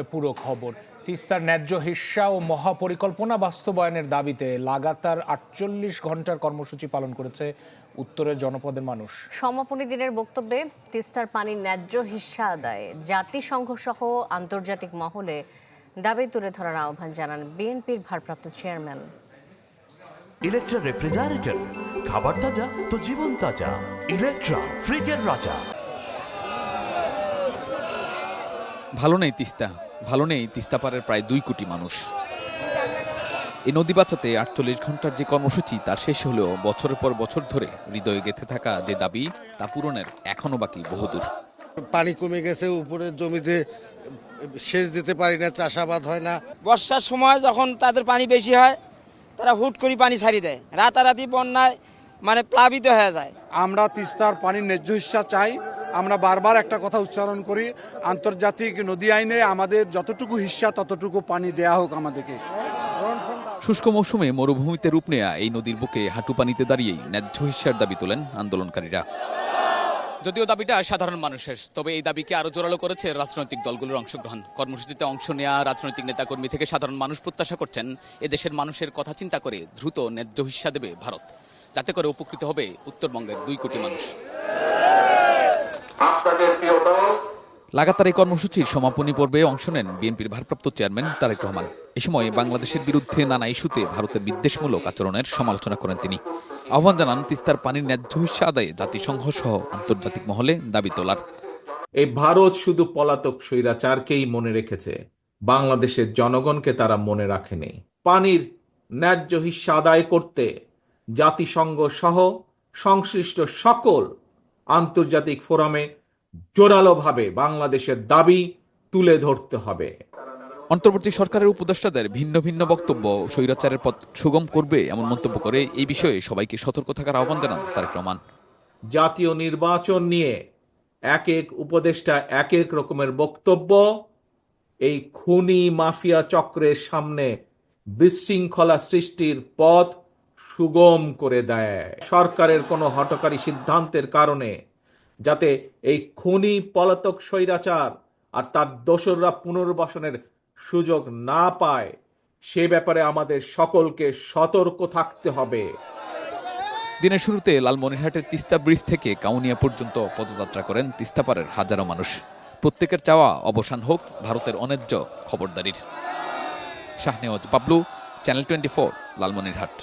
এবারে পুরো খবর। তিস্তার ন্যায্য হিস্সা ও মহাপরিকল্পনা বাস্তবায়নের দাবিতে লাগাতার আটচল্লিশ ঘণ্টার কর্মসূচি পালন করেছে উত্তরের জনপদের মানুষ। সমাপনী দিনের বক্তব্যে তিস্তার পানির ন্যায্য হিস্সা আদায়ে জাতিসংঘ সহ আন্তর্জাতিক মহলে দাবি তুলে ধরার আহ্বান জানান বিএনপির ভারপ্রাপ্ত চেয়ারম্যান। ইলেকট্রা রেফ্রিজারেটর খাবার তাজা তো জীবন তাজা। ইলেকট্রা ফ্রিজের রাজা। ভালো নেই তিস্তা। ভালো নেই তিস্তা পাড়ের প্রায় দুই কোটি মানুষ। এই নদী বাঁচাতে আটচল্লিশ ঘণ্টার যে কর্মসূচি তা শেষ হলেও বছরের পর বছর ধরে হৃদয়ে গেঁথে থাকা যে দাবি তা পূরণের এখনও বাকি বহুদূর। পানি কমে গেছে উপরের জমিতে সেচ দিতে পারি না চাষাবাদ হয় না। বর্ষার সময় যখন তাদের পানি বেশি হয় তারা হুট করে পানি ছাড়ি দেয়। রাতারাতি বন্যায় মানে প্লাবিত হয়ে যায়। আমরা তিস্তার পানির ন্যায্য হিস্সা চাই আমরা বারবার একটা কথা উচ্চারণ করি, আন্তর্জাতিক নদী আইনে আমাদের যতটুকু হিস্সা, ততটুকু পানি দেয়া হোক আমাদেরকে। শুষ্ক মৌসুমে মরুভূমিতে রূপ নেয়া এই নদীর বুকে হাঁটু পানিতে দাঁড়িয়েই ন্যায্য হিস্যার দাবি তোলেন আন্দোলনকারীরা। যদিও দাবিটা সাধারণ মানুষের, তবে এই দাবিকে আরও জোরালো করেছে রাজনৈতিক দলগুলোর অংশগ্রহণ। কর্মসূচিতে অংশ নেওয়া রাজনৈতিক নেতাকর্মী থেকে সাধারণ মানুষ প্রত্যাশা করছেন, এদেশের মানুষের কথা চিন্তা করে দ্রুত ন্যায্য হিস্যা দেবে ভারত। যাতে করে উপকৃত হবে উত্তরবঙ্গের দুই কোটি মানুষ। লাগাতার এই কর্মসূচির সমাপনী পর্বে অংশ নেন বিএনপির ভারপ্রাপ্ত চেয়ারম্যান তারেক রহমান। এ সময় বাংলাদেশের বিরুদ্ধে নানা ইস্যুতে ভারতের বিদ্বেষমূলক আচরণের সমালোচনা করেন তিনি। আহ্বান জানান তিস্তার পানির ন্যায্য হিস্যা আদায়ে জাতিসংঘ সহ আন্তর্জাতিক মহলে দাবি তোলার। এই ভারত শুধু পলাতক স্বৈরাচারকেই মনে রেখেছে বাংলাদেশের জনগণকে তারা মনে রাখেনি। পানির ন্যায্য হিস্সা আদায় করতে জাতিসংঘ সহ সংশ্লিষ্ট সকল আন্তর্জাতিক ফোরামে জোরালোভাবে বাংলাদেশের দাবি তুলে ধরতে হবে। অন্তর্বর্তী সরকারের উপদেষ্টাদের ভিন্ন ভিন্ন বক্তব্য স্বৈরাচারের পথ সুগম করবে এমন মন্তব্য করে এই বিষয়ে সবাইকে সতর্ক থাকার আহ্বান জানান তারেক রহমান। জাতীয় নির্বাচন নিয়ে এক এক উপদেষ্টা এক এক রকমের বক্তব্য। এই খুনি মাফিয়া চক্রের সামনে বিশৃঙ্খলা সৃষ্টির পথ সুগম করে দেয়। সরকারের কোনো হটকারী সিদ্ধান্তের কারণে, যাতে এই খুনি পলাতক স্বৈরাচার আর তার দোসররা পুনর্বাসনের সুযোগ না পায়, সে ব্যাপারে আমাদের সকলকে সতর্ক থাকতে হবে। দিনের শুরুতে লালমনিরহাটের তিস্তা ব্রিজ থেকে কাউনিয়া পর্যন্ত পদযাত্রা করেন তিস্তাপাড়ের হাজারো মানুষ। প্রত্যেকের চাওয়া অবসান হোক, ভারতের অন্যায্য খবরদারির। Shahnewaz Bablu channel twenty four Lalmonirhat.